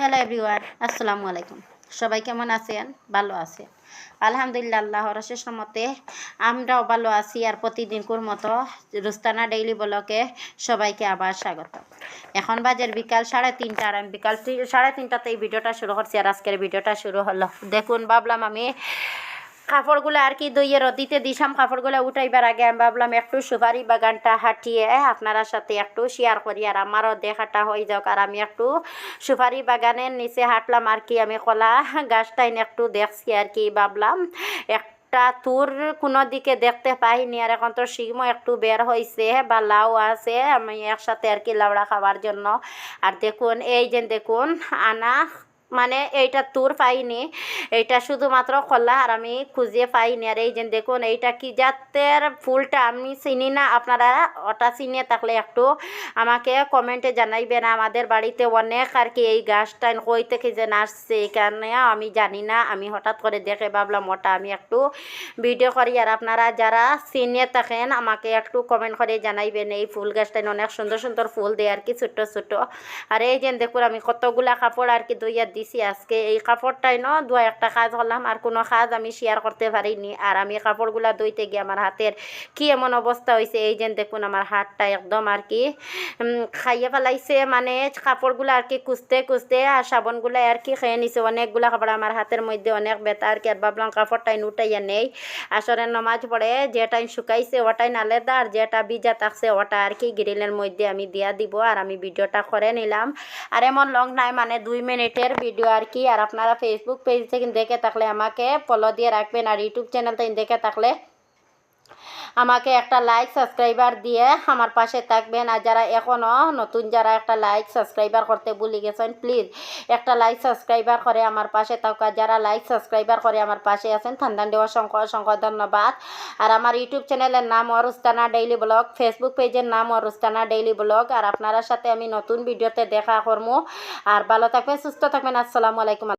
Hello everyone আসসালামু আলাইকুম সবাই কেমন আছেন? ভালো আছেন। আলহামদুলিল্লাহ, আল্লাহর রসের মতে আমরাও ভালো আছি আর প্রতিদিনকুর মতো রুস্তানা ডেইলি ব্লকে সবাইকে আবার স্বাগত। এখন বাজার বিকাল সাড়ে তিনটা আর আমি বিকাল সাড়ে তিনটাতে এই ভিডিওটা শুরু করছি আর আজকের ভিডিওটা শুরু হলো। দেখুন, ভাবলাম আমি কাপড়গুলো আর কি দইয়ে রদিতে দিসাম কাপড়গুলো উঠাইবার আগে আমি ভাবলাম একটু সুপারি বাগানটা হাঁটিয়ে আপনারা সাথে একটু শেয়ার করি আর আমারও দেখাটা হয়ে যাক আর আমি একটু সুপারি বাগানের নিচে হাঁটলাম আর কি, আমি কলা গাছটাই একটু দেখছি আর কি, ভাবলাম একটা তুর কোনো দিকে দেখতে পাইনি আর এখন তো শিমও একটু বের হয়েছে বা লাউ আছে, আমি একসাথে আর কি লাউড়া খাওয়ার জন্য। আর দেখুন, এই যে দেখুন আনা মানে এইটা তুর পাইনি, এইটা শুধুমাত্র খোলা আর আমি খুঁজে পাইনি। আর এই যে দেখুন, এইটা কি জাতের ফুলটা আমি চিনি না। আপনারা ওটা চিনিয়ে থাকলে একটু আমাকে কমেন্টে জানাইবেন। আমাদের বাড়িতে অনেক আর কি এই গাছটা কই থেকে যে আসছে, এই কারণে আমি জানি না। আমি হঠাৎ করে দেখে ভাবলাম, ওটা আমি একটু ভিডিও করি। আর আপনারা যারা চিনিয়ে থাকেন, আমাকে একটু কমেন্ট করে জানাইবেন। এই ফুল গাছটা অনেক সুন্দর সুন্দর ফুল দেয় আর কি, ছোট্ট ছোট আর এই যে দেখুন, আমি কতগুলা কাপড় আর কি দইয়া দিছি আজকে। এই কাপড়টাই ন দু একটা কাজ করলাম, আর কোনো কাজ আমি শেয়ার করতে পারিনি। আর আমি কাপড়গুলা দইতে গিয়ে আমার হাতের কি এমন অবস্থা হয়েছে এই যে দেখুন আমার হাতটা একদম আর কি খাইয়ে ফেলাইছে। মানে কাপড়গুলো আর কি কুচতে কুচতে আর সাবনগুলো আর কি খেয়ে নিছে। অনেকগুলা কাপড় আমার হাতের মধ্যে অনেক ব্যথা আর কি, আর ভাবলাম কাপড়টাই উঠাইয়া নেই। আসরে নমাজ পড়ে, যেটাই শুকাইছে ওটাই আলাদা আর যেটা ভিজা থাকছে ওটা আর কি গ্রিলের মধ্যে আমি দিয়া দিব, আর আমি ভিডিওটা করে নিলাম। আর এমন লং নাই মানে দুই মিনিটের ভিডিও আর কি, আর আপনারা ফেসবুক পেজ থেকে দেখে থাকলে আমাকে ফলো দিয়ে রাখবেন, আর ইউটিউব চ্যানেল থেকে দেখে থাকলে আমাকে একটা লাইক সাবস্ক্রাইবার দিয়ে আমার পাশে থাকবেন। আর যারা এখনও নতুন, যারা একটা লাইক সাবস্ক্রাইবার করতে ভুলে গেছেন প্লিজ একটা লাইক সাবস্ক্রাইবার করে আমার পাশে থাকা যারা লাইক সাবস্ক্রাইবার করে আমার পাশে আছেন থান্দান অসংখ্য অসংখ্য ধন্যবাদ। আর আমার ইউটিউব চ্যানেলের নাম অরুস্তানা ডেইলি ব্লগ ফেসবুক পেজের নাম অরুস্তানা ডেইলি ব্লগ। আর আপনার সাথে আমি নতুন ভিডিওতে দেখা করব আর ভালো থাকবেন, সুস্থ থাকবেন। আসসালামু আলাইকুম।